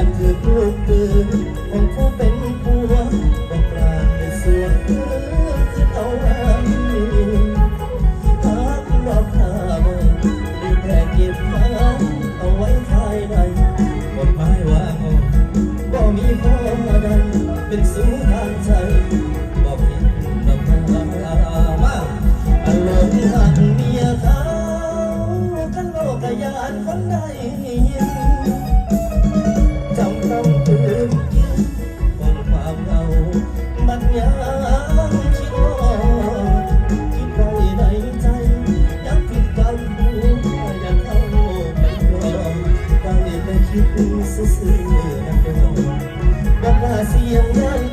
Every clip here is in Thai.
อยากถือลูกปืนของผู้เป็นผัวบอกกลางในสวนคือเอาไว้หากรอบหาบ่ดีแพร่เก็บมา คิดซื่อๆนะโดนบอกว่าเสียงยังปีนต้อง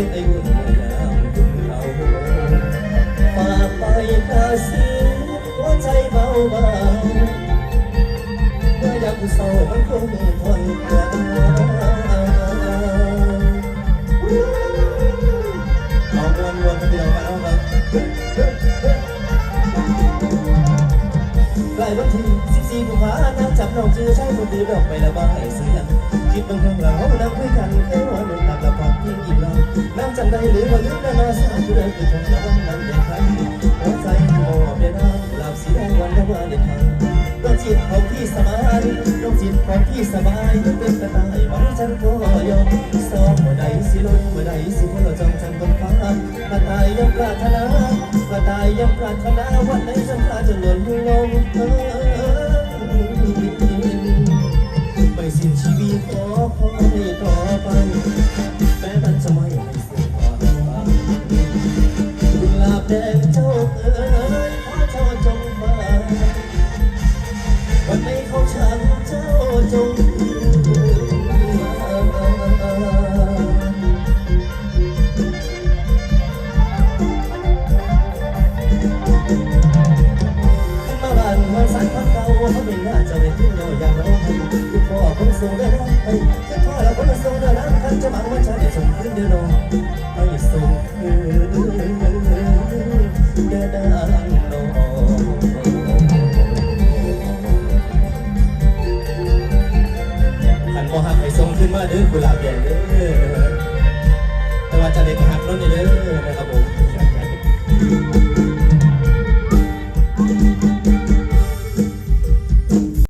เป็นไอ้บุญยามคุณเราฝากไปภาษีหัวใจเบาเบาเมื่อยากผู้เศร้ามันคงทนกว่าเอาวนมวนเดียวมาแล้วครับใกล้วันที่14กุมภาพันธ์จับน้องจือใช้คนดีดอกไประบายเสียงคิดบางครั้งเรานั่งคุยกันเคยว่าหนุ่มหนักละความยิ่งอีกแล้ว นั่งจำได้หรือว่าลืมได้มาสายคือเดินคือของเรานั่งเด็กครั้งหัวใจโมเดนาหลับสีแดงวันละวันเด็กครั้งดวงจิตของพี่สบายดวงจิตของพี่สบายเป็นกระต่ายวันฉันก็ยอมสอบเมื่อใดสิลงเมื่อใดสิเมื่อจองจำบนฟ้ามาตายยังปรารถนามาตายยังปรารถนาวันไหนฉันพาจะหล่นลงเออไม่สิ้นชีวิตขอคอยต่อไปแม้มันจะไม่ แต่เจ้าเอ๋ยขอเจ้าจงมาวันไม่เข้าฉันเจ้าจงเมื่อสั่พักเก่าเขาม่น่าจะเป็นเพื่อนเาอย่างเราให้พ่อคงส่งได้ร้องาเด้อกุหลาบใหญ่เด้อแต่ว่าจะได้หักน้นนี่เด้อนะครับผม